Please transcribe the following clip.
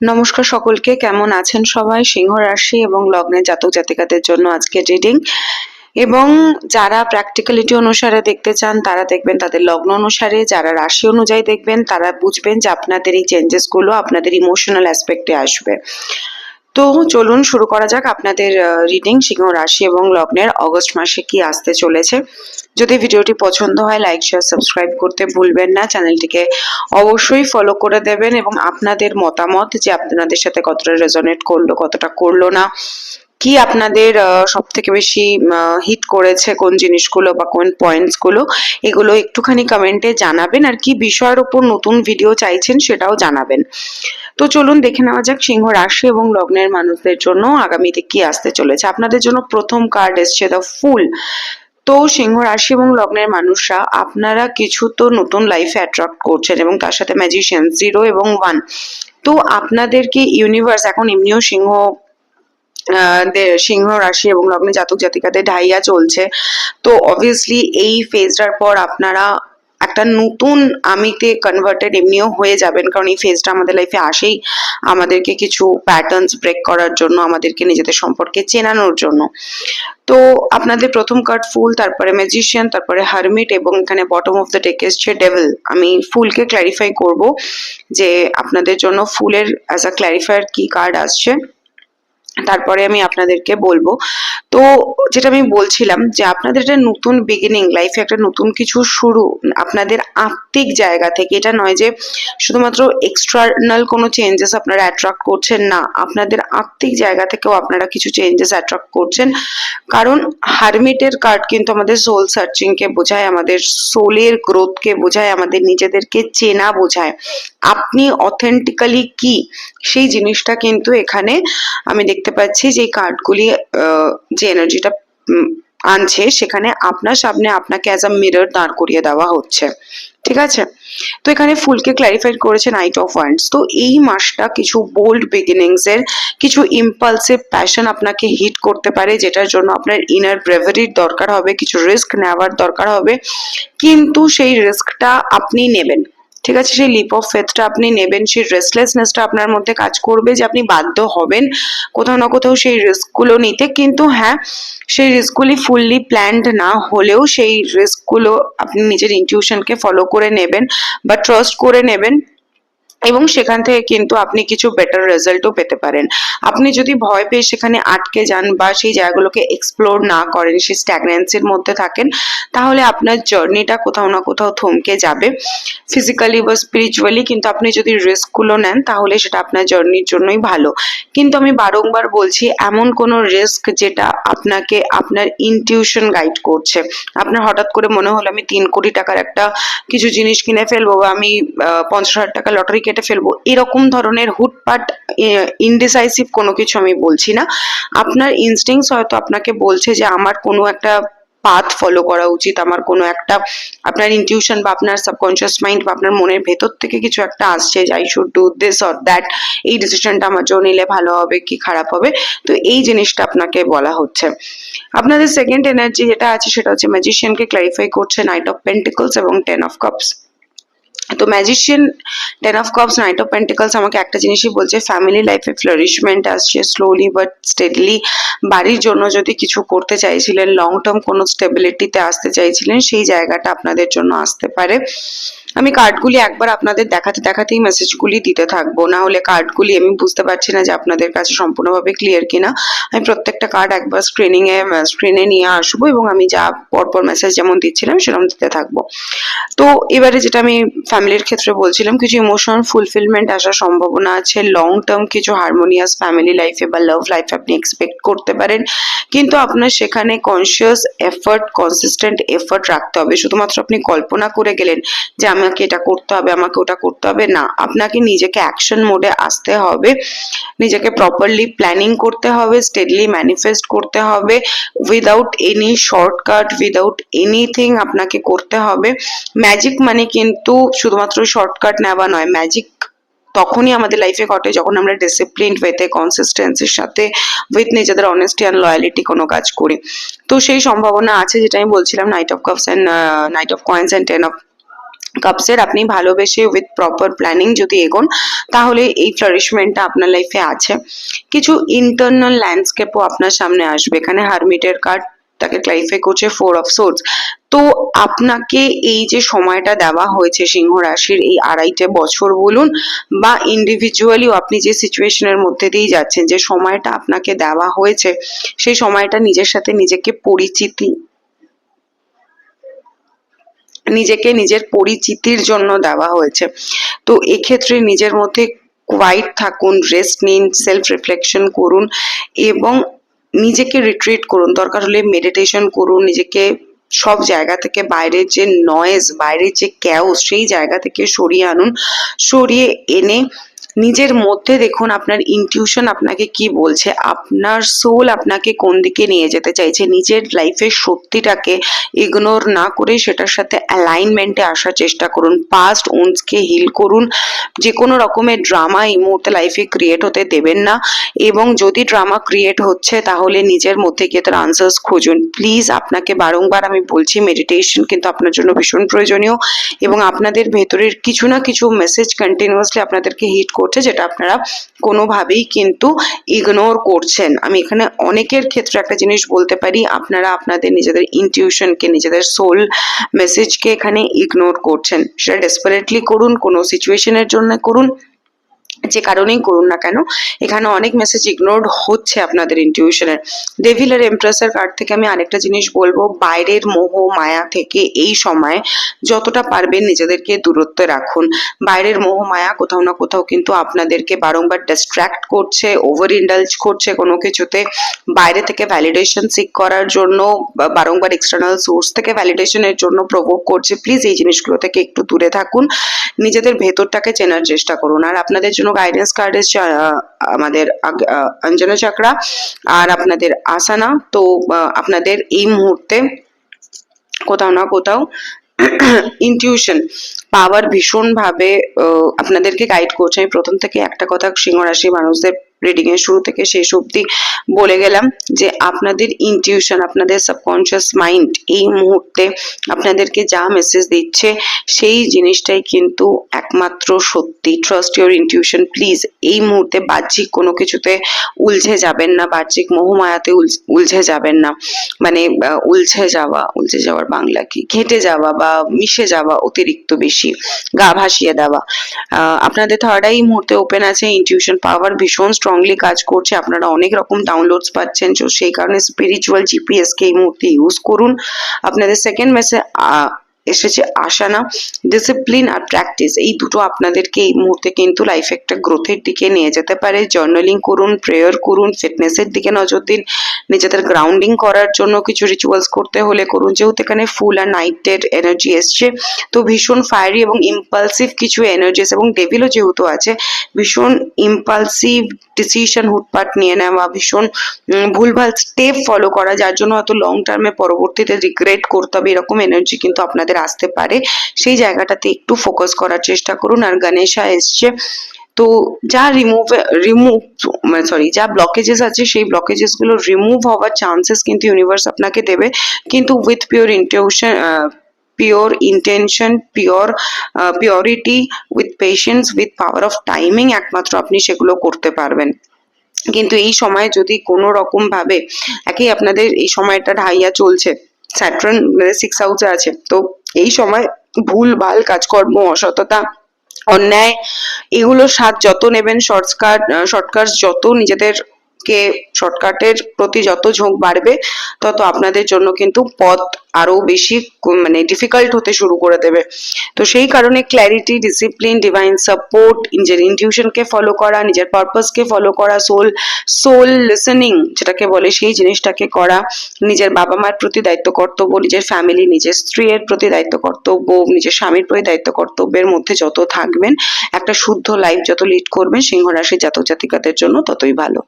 নমস্কার সকলকে, কেমন আছেন সবাই? সিংহ রাশি এবং লগ্নে জাতক জাতিকাদের জন্য আজকে রিডিং এবং যারা প্র্যাকটিক্যালিটি অনুসারে দেখতে চান, তারা দেখবেন তাদের লগ্ন অনুসারে, যারা রাশি অনুযায়ী দেখবেন, তারা বুঝবেন যে আপনাদের এই চেঞ্জেসগুলো আপনাদের ইমোশনাল অ্যাসপেক্টে আসবে। তো চলুন শুরু করা যাক আপনাদের রিডিং সিংহ রাশি এবং লগ্নের অগস্ট মাসে কি আসতে চলেছে। যদি ভিডিওটি পছন্দ হয় লাইক শেয়ার সাবস্ক্রাইব করতে ভুলবেন না। চ্যানেলটিকে অবশ্যই ফলো করে দেবেন এবং আপনাদের মতামত যে আপনাদের সাথে কতটা রেজনেট করল, কতটা করল না কি আপনাদের সব থেকে বেশি হিট করেছে কোন জিনিসগুলো বা কোন পয়েন্টসগুলো এগুলো একটুখানি কমেন্টে জানাবেন আর কি বিষয়ের উপর নতুন ভিডিও চাইছেন সেটাও জানাবেন। তো চলুন দেখে নেওয়া যাক সিংহ রাশি এবং লগ্নের মানুষদের জন্য আগামীতে কি আসতে চলেছে। আপনাদের জন্য প্রথম কার্ড এসছে দ্য ফুল তো সিংহ রাশি এবং লগ্নের মানুষরা, আপনারা কিছু তো নতুন লাইফে অ্যাট্রাক্ট করছেন এবং তার সাথে ম্যাজিশিয়ান জিরো এবং ওয়ান তো আপনাদেরকে ইউনিভার্স এখন এমনিও সিংহ সিংহ রাশি এবং লগ্নে জাতক জাতিকাদের ঢাইয়া চলছে। তো অবভিয়াসলি এই ফেজটার পর আপনারা একটা নতুন আমিতে কনভার্টেড এমনিও হয়ে যাবেন, কারণ এই ফেজটা আমাদের লাইফে আসেই। আমাদেরকে কিছু প্যাটার্নস ব্রেক করার জন্য, আমাদেরকে নিজেদের সম্পর্কে চেনানোর জন্য। তো আপনাদের প্রথম কার্ড ফুল, তারপরে ম্যাজিশিয়ান তারপরে হারমিট এবং এখানে বটম অফ দ্য টেক এসছে ডেভিল আমি ফুলকে ক্ল্যারিফাই করব যে আপনাদের জন্য ফুলের অ্যাজ আ ক্ল্যারিফায়ার কি কার্ড আসছে। তারপরে আমি আপনাদেরকে বলব। তো যেটা আমি বলছিলাম যে আপনাদের একটা নতুন বিগিনিং লাইফে একটা নতুন কিছু শুরু, আপনাদের আত্মিক জায়গা থেকে, এটা নয় যে শুধুমাত্র এক্সটার্নাল কোনো চেঞ্জেস আপনারা অ্যাট্রাক্ট করছেন না, আপনাদের আত্মিক জায়গা থেকেও আপনারা কিছু চেঞ্জেস অ্যাট্রাক্ট করছেন। কারণ হারমিটের কার্ড কিন্তু আমাদের সোল সার্চিংকে বোঝায়, আমাদের সোলের গ্রোথকে বোঝায়, আমাদের নিজেদেরকে চেনা বোঝায়। আপনি অথেন্টিক্যালি কি? সেই জিনিসটা কিন্তু এখানে আমি দেখতে পাচ্ছি যে কার্ডগুলি যে এনার্জিটা আনছে, সেখানে আপনার সামনে আপনাকে অ্যাজ আ মিরর দাঁড় করিয়ে দেওয়া হচ্ছে। ঠিক আছে? তো এখানে ফুলকে ক্ল্যারিফাইড করেছে নাইট অফ ওয়ান্ডস তো এই মাসটা কিছু বোল্ড বিগিনিংস এর কিছু ইম্পালসিভ প্যাশন আপনাকে হিট করতে পারে, যেটার জন্য আপনার ইনার ব্রেভারির দরকার হবে, কিছু রিস্ক নেওয়ার দরকার হবে। কিন্তু সেই রিস্কটা আপনি নেবেন। ঠিক আছে, সেই লিপ অফ ফেথটা আপনি নেবেন, সেই রেস্টলেসনেসটা আপনার মধ্যে কাজ করবে যে আপনি বাধ্য হবেন কোথাও না কোথাও সেই রিস্কগুলো নিতে। কিন্তু হ্যাঁ সেই রিস্কগুলি ফুললি প্ল্যান্ড না হলেও সেই রিস্কগুলো আপনি নিজের ইনটিউশনকে ফলো করে নেবেন বা ট্রাস্ট করে নেবেন। এবং সেখান থেকে কিন্তু আপনি কিছু বেটার রেজাল্টও পেতে পারেন। আপনি যদি ভয় পেয়ে সেখানে আটকে যান বা সেই জায়গাগুলোকে এক্সপ্লোর না করেন, সেই স্ট্যাগনেন্সির মধ্যে থাকেন, তাহলে আপনার জার্নিটা কোথাও না কোথাও থমকে যাবে। ফিজিক্যালি বা স্পিরিচুয়ালি কিন্তু আপনি যদি রিস্কগুলো নেন, তাহলে সেটা আপনার জার্নির জন্যই ভালো। কিন্তু আমি বারংবার বলছি, এমন কোনো রিস্ক যেটা আপনাকে আপনার ইনটিউশন গাইড করছে। আপনার হঠাৎ করে মনে হলো আমি তিন কোটি টাকার একটা কিছু জিনিস কিনে ফেলব বা আমি পঞ্চাশ হাজার টাকা লটারি কেটে ফেলব। এরকম ধরনের হুটপাট ইনডিসাইসিভ কোনো কিছু আমি বলছি না। আপনার ইনস্টিংস হয়তো আপনাকে বলছে যে, আমার কোনো একটা পাথ ফলো করা উচিত। আমার কোনো একটা, আপনার ইনটিউশন বা আপনার সাবকনশিয়াস মাইন্ড বা আপনার মনের ভেতর থেকে কিছু একটা আসছে যে I should do this or that এই ডিসিশনটা আমার জন্য নিলে ভালো হবে কি খারাপ হবে? তো এই জিনিসটা আপনাকে বলা হচ্ছে। আপনাদের সেকেন্ড এনার্জি যেটা আছে, সেটা হচ্ছে ম্যাজিশিয়ানকে ক্লারিফাই করছে নাইট অফ পেন্টিকলস এবং টেন অফ কাপস তো magician ten of cups knight of pentacles আমাকে একটা জিনিসই বলছে ফ্যামিলি লাইফে ফ্লারিশমেন্ট আসছে স্লোলি বাট স্টেডলি বাড়ির জন্য যদি কিছু করতে চাইছিলেন লং টার্ম কোনো স্টেবিলিটিতে আসতে চাইছিলেন, সেই জায়গাটা আপনাদের জন্য আসতে পারে। আমি কার্ডগুলি একবার আপনাদের দেখাতে দেখাতেই মেসেজগুলি দিতে থাকব। না হলে কার্ডগুলি আমি বুঝতে পারছি না যে আপনাদের কাছে সম্পূর্ণভাবে ক্লিয়ার কিনা। আমি প্রত্যেকটা কার্ড একবার স্ক্রিনিং এ স্ক্রিনে নিয়ে আসব এবং আমি যা পরপর মেসেজ যেমন দিচ্ছিলাম সেরকম দিতে থাকব। তো এবারে যেটা আমি ফ্যামিলির ক্ষেত্রে বলছিলাম, কিছু ইমোশনাল ফুলফিলমেন্ট আসার সম্ভাবনা আছে। লং টার্ম কিছু হারমোনিয়াস ফ্যামিলি লাইফে বা লাভ লাইফে আপনি এক্সপেক্ট করতে পারেন। কিন্তু আপনার সেখানে কনসিয়াস এফার্ট কনসিস্টেন্ট এফার্ট রাখতে হবে। শুধুমাত্র আপনি কল্পনা করে গেলেন যে আমাকে এটা করতে হবে, আমাকে ওটা করতে হবে, না। আপনাকে নিজেকে অ্যাকশন মোডে আসতে হবে, নিজেকে প্রপারলি প্ল্যানিং করতে হবে স্টেডলি ম্যানিফেস্ট করতে হবে without any shortcut without anything আপনাকে করতে হবে। ম্যাজিক মানে কিন্তু শুধুমাত্র শর্টকাট নেওয়া নয় ম্যাজিক তখনই আমাদের লাইফে ঘটে যখন আমরা ডিসিপ্লিন ওয়েতে কনসিস্টেন্সির সাথে উইথ নিজেদের অনেস্টি অ্যান্ড লয়ালিটি কোনো কাজ করি। তো সেই সম্ভাবনা আছে যেটা আমি বলছিলাম knight of cups and knight of coins and ten of কাপসের আপনি ভালোবেসে উইথ প্রপার প্ল্যানিং যদি এগোন, তাহলে এই ফ্লারিশমেন্টটা আপনার লাইফে আছে। কিছু ইন্টারনাল ল্যান্ডস্কেপও আপনার সামনে আসবে। এখানে হারমিটের কার্ড তাকে ক্লারিফাই করছে ফোর অফ সোর্স তো আপনাকে এই যে সময়টা দেওয়া হয়েছে সিংহ রাশির এই আড়াইটে বছর বলুন বা ইন্ডিভিজুয়ালিও আপনি যে সিচুয়েশনের মধ্যে দিয়ে যাচ্ছেন, যে সময়টা আপনাকে দেওয়া হয়েছে, সেই সময়টা নিজের সাথে নিজেকে পরিচিতি নিজেকে নিজের পরিচিতির জন্য দেওয়া হয়েছে। তো এক্ষেত্রে নিজের মধ্যে কোয়াইট থাকুন রেস্ট নিন সেলফ রিফ্লেকশন করুন এবং নিজেকে রিট্রিট করুন। দরকার হলে মেডিটেশন করুন, নিজেকে সব জায়গা থেকে বাইরের যে নয়েজ বাইরের যে ক্যাও সেই জায়গা থেকে সরিয়ে আনুন। সরিয়ে এনে নিজের মধ্যে দেখুন আপনার ইনটিউশন আপনাকে কি বলছে, আপনার সোল আপনাকে কোন দিকে নিয়ে যেতে চাইছে, নিজের লাইফের সত্যিটাকে ইগনোর না করে সেটার সাথে অ্যালাইনমেন্টে আসার চেষ্টা করুন। পাস্ট ওনসকে হিল করুন। যে কোনো রকমের ড্রামা এই মুহূর্তে লাইফে ক্রিয়েট হতে দেবেন না। এবং যদি ড্রামা ক্রিয়েট হচ্ছে, তাহলে নিজের মধ্যে গিয়ে তার আনসার্স খুঁজুন। প্লিজ আপনাকে বারংবার আমি বলছি মেডিটেশন কিন্তু আপনার জন্য ভীষণ প্রয়োজনীয়। এবং আপনাদের ভেতরের কিছু না কিছু মেসেজ কন্টিনিউয়াসলি আপনাদেরকে হিট করছে যেটা আপনারা কোনোভাবেই কিন্তু ইগনোর করছেন। আমি এখানে অনেকের ক্ষেত্রে একটা জিনিস বলতে পারি, আপনারা আপনাদের নিজেদের ইনটিউশনকে নিজেদের সোল মেসেজকে এখানে ইগনোর করছেন। সেটা ডেসপারেটলি করুন, কোনো সিচুয়েশনের জন্য করুন। যে কারণেই করুন না কেন, এখানে অনেক মেসেজ ইগনোর হচ্ছে আপনাদের ইনটিউশনের ডেভিল আর এমপ্রেসের কার্ড থেকে আমি আরেকটা জিনিস বলব, বাইরের মোহ, মায়া থেকে এই সময় যতটা পারবেন নিজেদেরকে দূরত্বে রাখুন। বাইরের মোহ, মায়া কোথাও না কোথাও কিন্তু আপনাদেরকে বারংবার ডিস্ট্র্যাক্ট করছে ওভার ইন্ডালজ করছে কোনো কিছুতে। বাইরে থেকে ভ্যালিডেশন সিক করার জন্য বারংবার এক্সটার্নাল সোর্স থেকে ভ্যালিডেশনের জন্য প্রভোগ করছে। প্লিজ এই জিনিসগুলো থেকে একটু দূরে থাকুন। নিজেদের ভেতরটাকে চেনার চেষ্টা করুন। আর আপনাদের জন্য গাইডেন্স কার্ড এসছে আমাদের অঞ্জনা চক্রা আর আপনাদের আসানা। তো আপনাদের এই মুহূর্তে কোথাও না কোথাও ইনটিউশন পাওয়ার ভীষণভাবে আপনাদেরকে গাইড করছে। আমি প্রথম থেকে একটা কথা সিংহ রাশি মানুষদের রিডিং এর শুরু থেকে শেষ অবধি বলে গেলাম যে আপনাদের ইনটিউশন আপনাদের সাবকনশিয়াস মাইন্ড এই মুহূর্তে আপনাদেরকে যা মেসেজ দিচ্ছে সেই জিনিসটাই কিন্তু একমাত্র সত্যি। ট্রাস্ট ইউর ইনটিউশন প্লিজ এই মুহূর্তে বাহ্যিক কোনো কিছুতে উলঝে যাবেন না, বাহ্যিক মোহমায়াতে উল- উলঝে যাবেন না। মানে উলঝে যাওয়া, উলঝে যাওয়ার বাংলা কি? ঘেটে যাওয়া বা মিশে যাওয়া অতিরিক্ত বেশি, গা ভাসিয়ে দেওয়া। আপনাদের থার্ড আই মুহূর্তে ওপেন আছে ইনটিউশন পাওয়ার ভীষণ স্ট্রংলি কাজ করছে। আপনারা অনেক রকম ডাউনলোডস পাচ্ছেন। তো সেই কারণে স্পিরিচুয়াল জিপিএস কে এই মুহূর্তে ইউজ করুন। আপনাদের সেকেন্ড মেসে এসেছে আশানা ডিসিপ্লিন আর প্র্যাকটিস এই দুটো আপনাদেরকে এই মুহূর্তে কিন্তু লাইফে একটা গ্রোথের দিকে নিয়ে যেতে পারে। জার্নালিং করুন প্রেয়ার করুন ফিটনেসের দিকে নজর দিন, নিজেদের গ্রাউন্ডিং করার জন্য কিছু রিচুয়ালস করতে হলে করুন। যেহেতু এখানে ফুল আর নাইটের এনার্জি এসছে, তো ভীষণ ফায়ারি এবং ইম্পালসিভ কিছু এনার্জিস এবং ডেভিলও যেহেতু আছে, ভীষণ ইম্পালসিভ ডিসিশন হুটপাট নিয়ে নেওয়া, ভীষণ ভুলভাল স্টেপ ফলো করা, যার জন্য হয়তো লং টার্মে পরবর্তীতে রিগ্রেট করতে হবে, এরকম এনার্জি কিন্তু আপনাদের আসতে পারে, সেই জায়গাটাতে একটু ফোকাস করার চেষ্টা করুন। আর গণেশা এসছে, তো যা রিমুভ রিমুভ সরি যা ব্লকেজেস আছে, সেই ব্লকেজেসগুলো রিমুভ হওয়ার চান্সেস কিন্তু ইউনিভার্স আপনাকে দেবে। কিন্তু with pure intuition pure intention pure purity with patience with power of timing একমাত্র আপনি সেগুলো করতে পারবেন। কিন্তু এই সময় যদি কোনো রকম ভাবে, একই আপনাদের এই সময়টা ঢাইয়া চলছে স্যাট্রন সিক্স হাউসে আছে, তো এই সময় ভুল ভালো কাজকর্ম অসততা অন্যায় এগুলোর স্বাদ যত নেবেন শর্টকাট শর্টকাট যত নিজেদেরকে শর্টকাটের প্রতি যত ঝোঁক বাড়বে, তত আপনাদের জন্য কিন্তু পথ আরও বেশি কো- মানে ডিফিকাল্ট হতে শুরু করে দেবে। তো সেই কারণে ক্ল্যারিটি ডিসিপ্লিন ডিভাইন সাপোর্ট নিজের ইনটিউশনকে ফলো করা, নিজের পারপাসকে ফলো করা সোল সোল লিসেনিং যেটাকে বলে সেই জিনিসটাকে করা, নিজের বাবা মায়ের প্রতি দায়িত্ব কর্তব্য, নিজের ফ্যামিলি নিজের স্ত্রীর প্রতি দায়িত্ব কর্তব্য, নিজের স্বামীর প্রতি দায়িত্ব কর্তব্যের মধ্যে যত থাকবেন, একটা শুদ্ধ লাইফ যত লিড করবেন সিংহ রাশির জাতক জাতিকাদের জন্য ততই ভালো।